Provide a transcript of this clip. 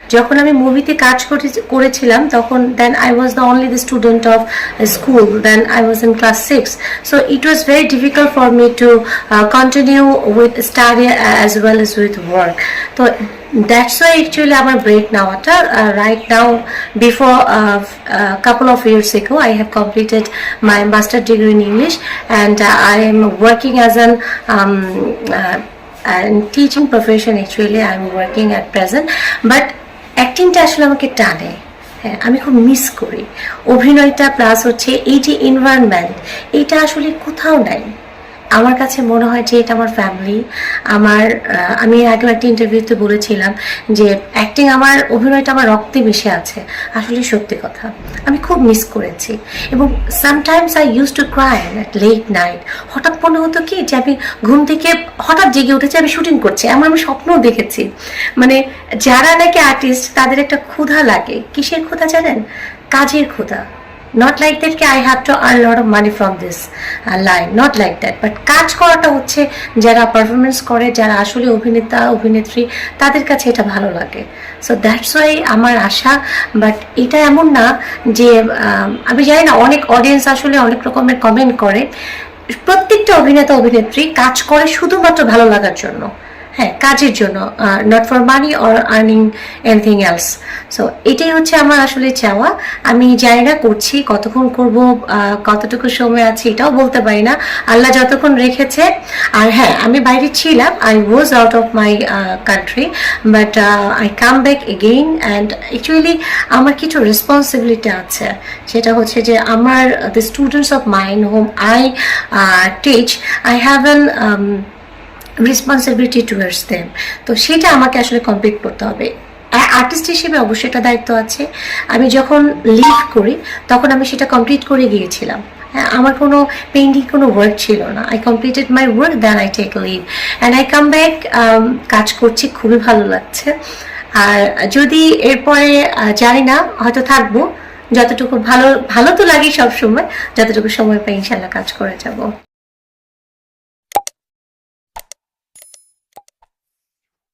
যখন আমি মুভিতে কাজ করে- করেছিলাম, তখন then I was the only the student of school then I was in class six so it was very difficult for me to continue with study as well as with work তো that's why actually আমার break নেওয়াটা right now before couple of years ago I have completed my master degree in English and uh, I am working as an um, uh, and teaching profession actually I'm working at present but অ্যাক্টিংটা আসলে আমাকে টানে হ্যাঁ আমি খুব miss করি অভিনয়টা plus হচ্ছে এই যে এনভায়রনমেন্ট এটা আসলে কোথাও নাই আমার কাছে মনে হয় যে এটা আমার ফ্যামিলি আমার আমি এর আগেও একটা ইন্টারভিউতে বলেছিলাম যে অ্যাক্টিং আমার, অভিনয়টা আমার রক্তে মিশে আছে। আসলে সত্যি কথা, আমি খুব মিস করেছি। এবং sometimes I use to cry at late night হঠাৎ মনে হতো কি যে আমি ঘুম থেকে হঠাৎ জেগে উঠেছি, আমি শুটিং করছি। এমন আমি স্বপ্নও দেখেছি। মানে যারা নাকি আর্টিস্ট তাদের একটা ক্ষুধা লাগে। কিসের ক্ষুধা জানেন? কাজের ক্ষুধা। নট লাইক দ্যাট কি I have to earn lot of money from this line not like that but কাজ করাটা হচ্ছে যারা পারফরমেন্স করে যারা আসলে অভিনেতা অভিনেত্রী তাদের কাছে এটা ভালো লাগে। সো দ্যাটস ওয়াই আমার আশা বাট এটা এমন না যে আম, জানি না অনেক অডিয়েন্স আসলে অনেক রকমের কমেন্ট করে। প্রত্যেকটা অভিনেতা অভিনেত্রী কাজ করে শুধুমাত্র ভালো লাগার জন্য। হ্যাঁ কাজের জন্য not for money or earning anything else so এটাই হচ্ছে আমার আসলে চাওয়া। আমি জানি না করছি, কতক্ষণ করব কতটুকু সময় আছে এটাও বলতে পারি না। আল্লাহ যতক্ষণ রেখেছে। আর হ্যাঁ আমি বাইরে ছিলাম I was out of my country but I come back again and actually আমার কিছু রেসপন্সিবিলিটি আছে। সেটা হচ্ছে যে আমার the students of mind home I teach I have an responsibility towards them তো সেটা আমাকে আসলে কমপ্লিট করতে হবে। আর্টিস্ট হিসেবে অবশ্যই একটা দায়িত্ব আছে। আমি যখন লিভ করি তখন আমি সেটা কমপ্লিট করে গিয়েছিলাম। হ্যাঁ, আমার কোনো পেন্টিং কোনো ওয়ার্ক ছিল না। I completed my work then I take leave and I come back কাজ করছি খুবই ভালো লাগছে। আর যদি এরপরে জানি না হয়তো থাকব। যতটুকু ভালো ভালো তো লাগে সবসময় যতটুকু সময় পাই ইনশাল্লাহ কাজ করে যাব।